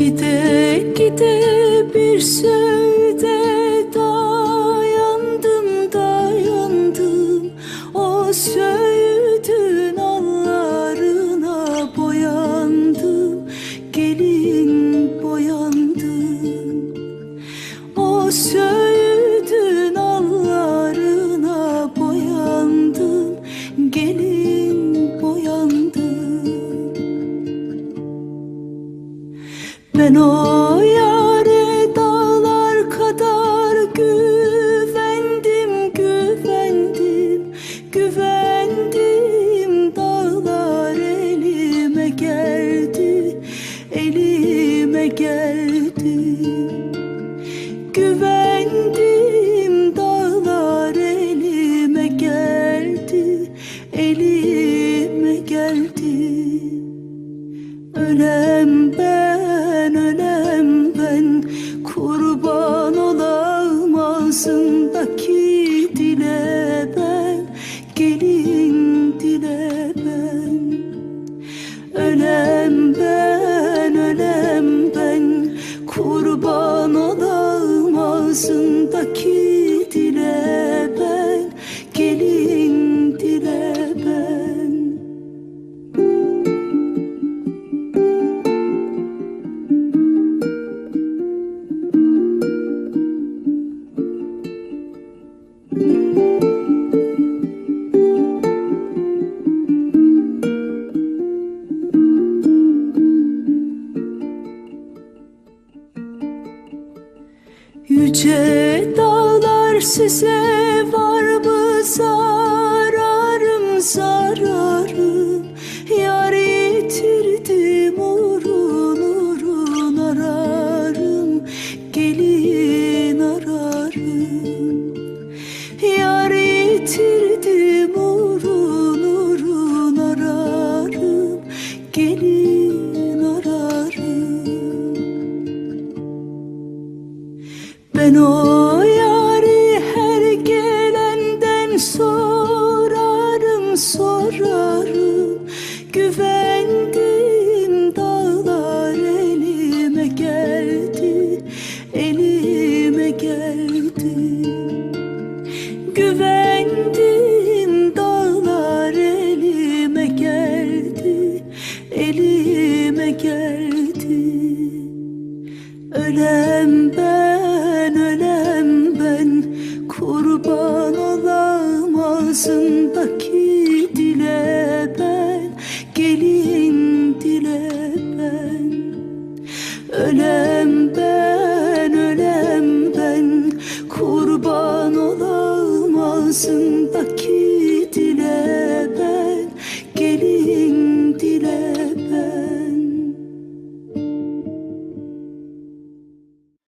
Gide gide bir sözde Ben o yare dağlar kadar güvendim, güvendim, güvendim. Dağlar elime geldi, elime geldi. Güvendim dağlar elime geldi, elime geldi. Ölem Dile ben. Ölem ben, ölem ben. Kurban olam ağzımdaki Yüce dağlar size var mı Güvendim dağlar elime geldi elime geldi. Ölem